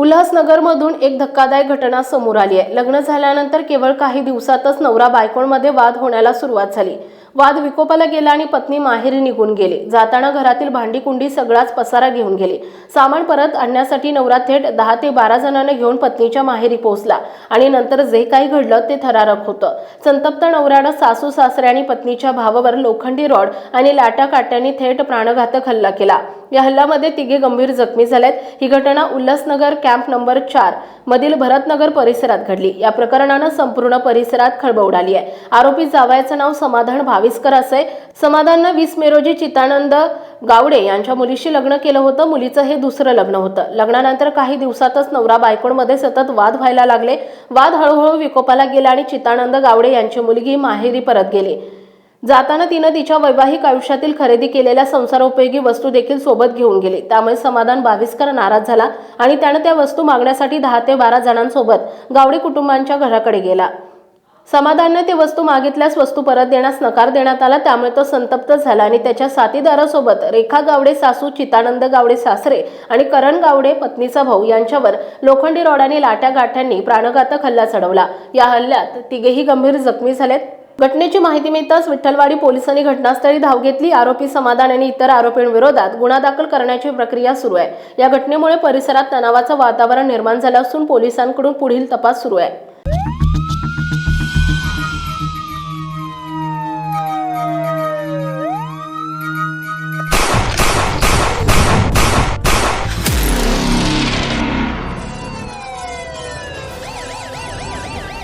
उल्हासनगरमधून एक धक्कादायक घटना समोर आली आहे. लग्न झाल्यानंतर केवळ काही दिवसातच नवरा बायकोंमध्ये वाद होण्याला सुरुवात झाली. वाद विकोपाला गेला आणि पत्नी माहेरी निघून गेली. जाताना घरातील भांडीकुंडी सगळाच पसारा घेऊन गेली. सामान परत आणण्यासाठी नवरा थेट दहा ते बारा जणांना घेऊन पत्नीच्या माहेरी पोहोचला आणि नंतर जे काही घडलं ते थरारक होतं. संतप्त नवऱ्यानं सासू सासऱ्या आणि पत्नीच्या भावावर लोखंडी रॉड आणि लाटाकाट्यांनी थेट प्राणघातक हल्ला केला. या हल्ल्यामध्ये तिघे गंभीर जखमी झालेत. ही घटना उल्हासनगर कॅम्प नंबर चार मधील भरतनगर परिसरात घडली. या प्रकरणानं संपूर्ण परिसरात खळबळ उडाली आहे. आरोपी जावयाचं नाव समाधान भाविस्कर असे. समाधाननं वीस मे रोजी चितानंद गावडे यांच्या मुलीशी लग्न केलं होतं. मुलीचं हे दुसरं लग्न होतं. लग्नानंतर काही दिवसातच नवरा बायकोंमध्ये सतत वाद व्हायला लागले. वाद हळूहळू विकोपाला गेला आणि चितानंद गावडे यांची मुलगी माहेरी परत गेली. जाताना तिनं तिच्या वैवाहिक आयुष्यातील खरेदी केलेल्या संसारोपयोगी वस्तू देखील सोबत घेऊन गेली. त्यामुळे समाधान बाविस्कर नाराज झाला आणि त्यानं त्या वस्तू मागण्यासाठी दहा ते बारा जणांसोबत गावडे कुटुंबांच्या घराकडे गेला. समाधानने ते वस्तू मागितल्यास वस्तू परत देण्यास नकार देण्यात आला त्यामुळे तो संतप्त झाला आणि त्याच्या साथीदारासोबत रेखा गावडे सासू चितानंद गावडे सासरे आणि करण गावडे पत्नीचा भाऊ यांच्यावर लोखंडी रॉडाने लाट्या गाठ्यांनी प्राणघातक हल्ला चढवला. या हल्ल्यात तिघेही गंभीर जखमी झालेत. घटनेची माहिती मिळताच विठ्ठलवाडी पोलिसांनी घटनास्थळी धाव घेतली. आरोपी समाधान आणि इतर आरोपींविरोधात गुन्हा दाखल करण्याची प्रक्रिया सुरू आहे. या घटनेमुळे परिसरात तणावाचं वातावरण निर्माण झालं असून पोलिसांकडून पुढील तपास सुरू आहे.